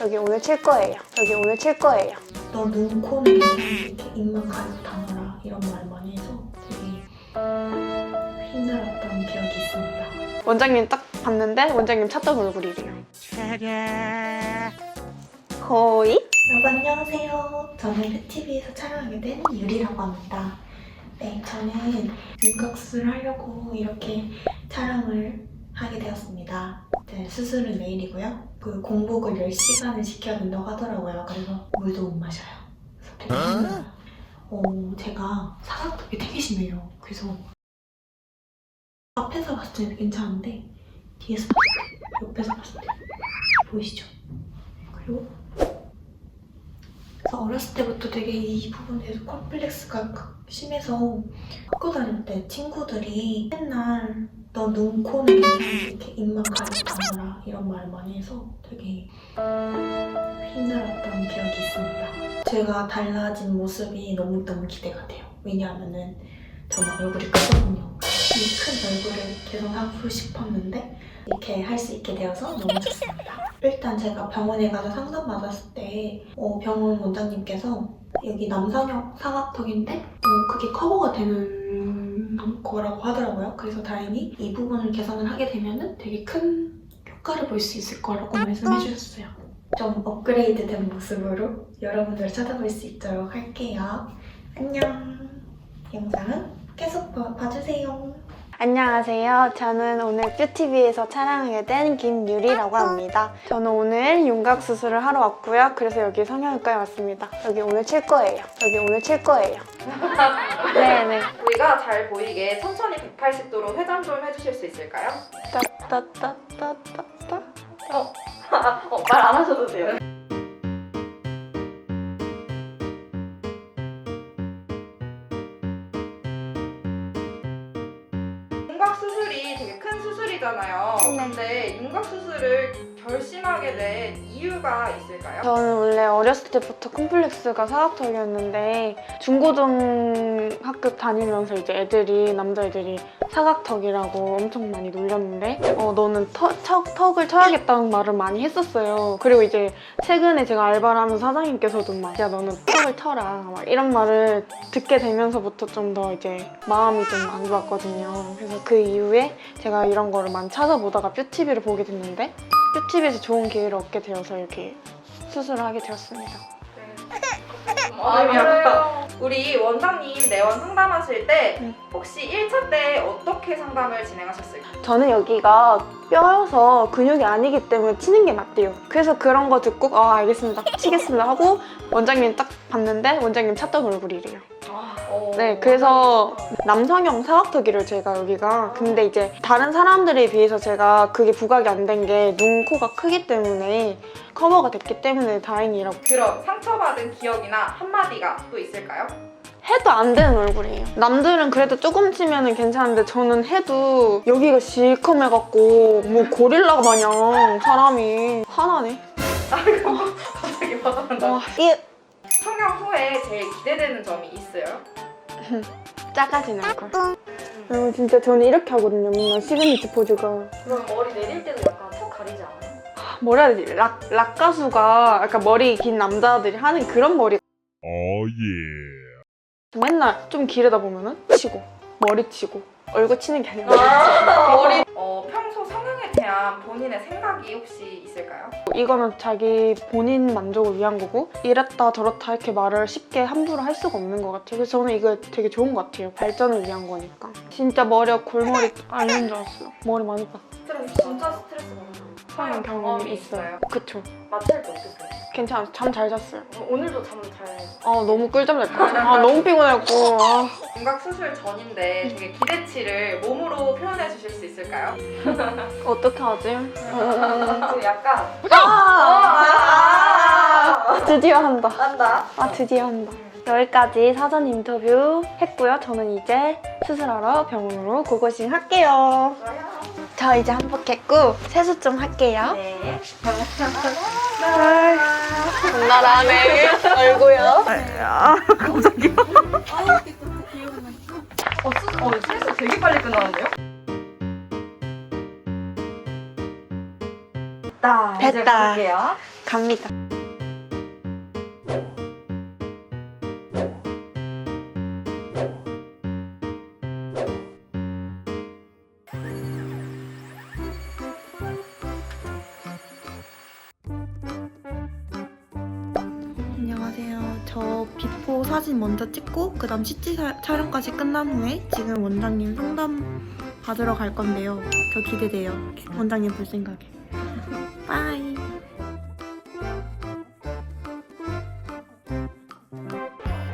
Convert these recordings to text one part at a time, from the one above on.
여기 오늘 칠 거예요. 여기 오늘 칠 거예요. 너 눈, 코는 이렇게 입만 가리고 다녀라 이런 말 많이 해서 되게 힘들었던 기억이 있습니다. 원장님 딱 봤는데 원장님 찾던 얼굴이래요. 거의? 여러분 안녕하세요. 저는 TV에서 촬영하게 된 유리라고 합니다. 네, 저는 윤곽수를 하려고 이렇게 촬영을 하게 되었습니다. 네, 수술은 내일이고요. 그 공복을 10시간을 지켜야 된다고 하더라고요. 그래서 물도 못 마셔요. 그래서 되게 힘들어요. 어, 제가 사각턱이 되게 심해요. 그래서 앞에서 봤을 때는 괜찮은데 뒤에서 봤을 때, 옆에서 봤을 때 보이시죠? 그리고 그래서 어렸을 때부터 되게 이 부분에 대해서 컴플렉스가 심해서 학교 다닐 때 친구들이 맨날 너 눈, 코는 괜찮아 이렇게 입만 다녀라 이런 말 많이 해서 되게 힘들었던 기억이 있습니다. 제가 달라진 모습이 너무너무 기대가 돼요. 왜냐하면은 저는 얼굴이 크거든요. 이 큰 얼굴을 개선하고 싶었는데 이렇게 할 수 있게 되어서 너무 좋습니다. 일단 제가 병원에 가서 상담 받았을 때 어, 병원 원장님께서 여기 남상형 사각턱인데 어, 그게 커버가 되는 거라고 하더라고요. 그래서 다행히 이 부분을 개선을 하게 되면은 되게 큰 효과를 볼 수 있을 거라고 말씀해 주셨어요. 좀 업그레이드된 모습으로 여러분들 찾아볼 수 있도록 할게요. 안녕. 영상은 계속 봐- 봐주세요. 안녕하세요. 저는 오늘 뷰티비에서 촬영하게 된 김유리라고 합니다. 저는 오늘 윤곽 수술을 하러 왔고요. 그래서 여기 성형외과에 왔습니다. 여기 오늘 칠 거예요. 여기 오늘 칠 거예요. 네 네. 우리가 잘 보이게 천천히 180도로 회전 좀 해주실 수 있을까요? 따따따따따따. 어, 말안 하셔도 돼요. 윤곽 수술이 되게 큰 수술이잖아요. 네. 근데 윤곽 수술을 결심하게 된 이유가 있을까요? 저는 원래 어렸을 때부터 콤플렉스가 사각턱이었는데 중고등학교 다니면서 이제 애들이 남자애들이 사각턱이라고 엄청 많이 놀렸는데 어 너는 턱, 턱, 턱을 쳐야겠다는 말을 많이 했었어요. 그리고 이제 최근에 제가 알바를 하면서 사장님께서도 막야 너는 턱을 쳐라 막 이런 말을 듣게 되면서부터 좀 더 이제 마음이 좀 안 좋았거든요. 그래서 그 이후에 제가 이런 거를 많이 찾아보다가 뷰티비를 보게 됐는데 뷰티비에서 좋은 기회를 얻게 되어서 이렇게 수술을 하게 되었습니다. 마음이 아파. 우리 원장님 내원 상담하실 때 네. 혹시 1차 때 어떻게 상담을 진행하셨을까요? 저는 여기가 뼈여서 근육이 아니기 때문에 치는 게 맞대요. 그래서 그런 거 듣고 아 알겠습니다. 치겠습니다 하고 원장님 딱 봤는데 원장님 찾던 얼굴이래요. 네, 그래서 남성형 사각턱이를 제가 여기가 근데 이제 다른 사람들에 비해서 제가 그게 부각이 안 된 게 눈, 코가 크기 때문에 커버가 됐기 때문에 다행이라고 그럼 상처받은 기억이나 한마디가 또 있을까요? 해도 안 되는 얼굴이에요. 남들은 그래도 조금 치면은 괜찮은데 저는 해도 여기가 시커매갖고 뭐 고릴라 마냥 사람이 화나네. 갑자기 화난다. 와, 이 성형 후에 제일 기대되는 점이 있어요? 작아지는 얼굴. 어, 진짜 저는 이렇게 하거든요. 맨날 시그니처 포즈가. 그럼 머리 내릴 때도 약간 턱 가리지 않아요? 뭐라 해야 되지? 락, 락 가수가 약간 머리 긴 남자들이 하는 그런 머리. Oh yeah. 맨날 좀 기르다 보면은 치고, 머리 치고, 얼굴 치는 게 아니라. 머리 어, 평소 성형에 대한 본인의 생각이 혹시 있을까요? 이거는 자기 본인 만족을 위한 거고 이랬다 저랬다 이렇게 말을 쉽게 함부로 할 수가 없는 것 같아요. 그래서 저는 이거 되게 좋은 것 같아요. 발전을 위한 거니까. 진짜 머리가 골머리 아닌 줄 알았어요. 머리 많이 빠. 스트레스 진짜 스트레스 받아요. 성형 경험이 있어요. 그쵸. 마찰 때 어땠어요? 괜찮아요. 잠잘 잤어요. 오늘도 잠 잘. 아 너무 꿀잠 잘 잤어요. 아 너무 피곤했고. 아. 윤곽 수술 전인데 되게 기대치를 몸으로 표현해 주실 수 있을까요? 어떻게 하지? 음. 그 약간 아! 드디어 한다. 난다. 아 드디어 한다. 여기까지 사전 인터뷰 했고요. 저는 이제 수술하러 병원으로 고고싱 할게요. 저 이제 한복했고 세수 좀 할게요. 네. 나라네 얼굴요. 어, 수술, 어, 수술 되게 빨리 끝나는데요? 됐다. 이제 됐다. 갑니다. 사진 먼저 찍고 그 다음 CT 사- 촬영까지 끝난 후에 지금 원장님 상담 받으러 갈 건데요. 저 기대돼요. 원장님 볼 생각에. 빠이.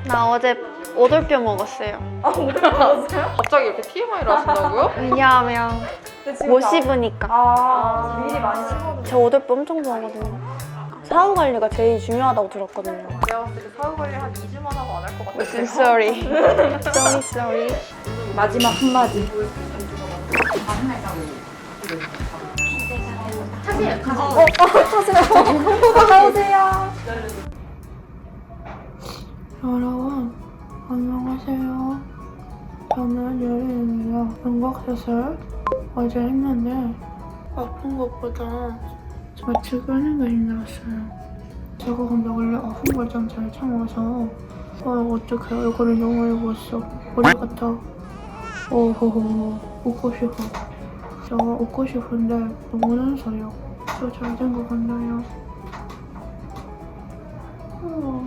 나 어제 오돌뼈 먹었어요. 갑자기 이렇게 TMI를 하신다고요? 왜냐하면 근데 지금 못 나- 씹으니까. 아, 미리 많이 씹어도 저 오돌뼈 엄청 좋아하거든요. 사후 관리가 제일 중요하다고 들었거든요. 내가 봤을 때 사후 관리 한 2주만 하고 안 할 것 같아요. Sorry. sorry, sorry. 마지막 한마디. 여러분, 안녕하세요. 저는 예린입니다. 연각수술 어제 했는데 아픈 것보다 며칠 끄는 게 힘들었어요. 제가 근데 원래 아픈 걸좀 잘 참아서 아, 어떻게 얼굴이 너무 예뻤어. 머리 같아. 오호호, 웃고 싶어. 저 웃고 싶은데 너무 눈서요. 저 잘된것 같나요? 어.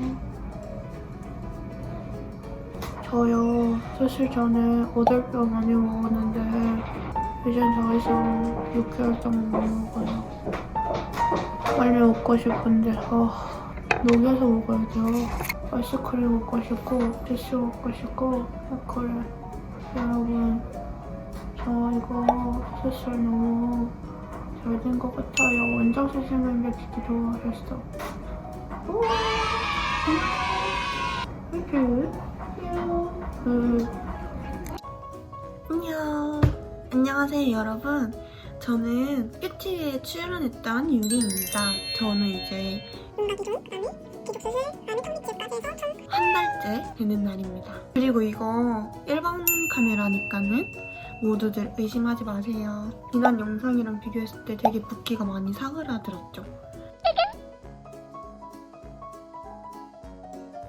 저요 수술 전에 오돌뼈 많이 먹었는데 이젠 더 이상 6개월 동안 못 먹어요 빨리 먹고 싶은데 아 녹여서 먹어야 돼요 아이스크림 먹고 싶고 주스 먹고 싶고 그래 여러분 저 이거 수술 너무 잘 된 것 같아요 원장 선생님이 진짜 좋아하셨어. 이렇게 음. 안녕. 안녕하세요, 여러분. 저는 뷰티에 출연했던 유리입니다. 저는 이제 한 달째 되는 날입니다. 그리고 이거 일반 카메라니까는 모두들 의심하지 마세요. 지난 영상이랑 비교했을 때 되게 붓기가 많이 사그라들었죠.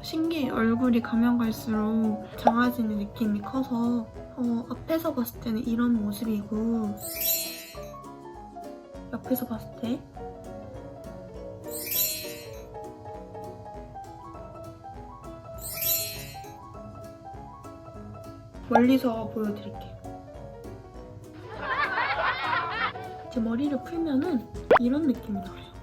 신기해 얼굴이 가면 갈수록 작아지는 느낌이 커서 어, 앞에서 봤을 때는 이런 모습이고 옆에서 봤을 때 멀리서 보여드릴게요. 제 머리를 풀면은 이런 느낌이 나요.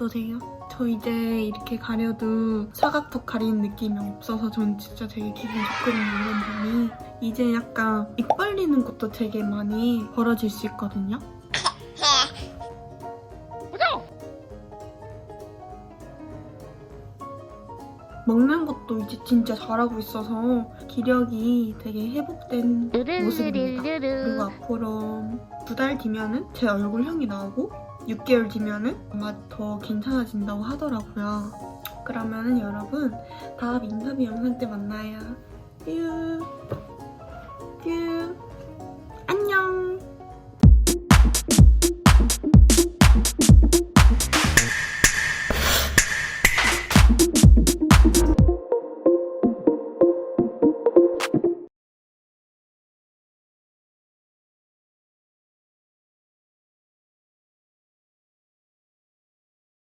어떠세요? 저 이제 이렇게 가려도 사각턱 가리는 느낌이 없어서 전 진짜 되게 기분 좋거든요, 이런 점이. 이제 약간 입 벌리는 것도 되게 많이 벌어질 수 있거든요. 먹는 것도 이제 진짜 잘하고 있어서 기력이 되게 회복된 모습입니다. 그리고 앞으로 두 달 뒤면은 제 얼굴형이 나오고 6개월 뒤면은 아마 더 괜찮아진다고 하더라고요. 그러면은 여러분 다음 인터뷰 영상 때 만나요. 뾰. 뾰.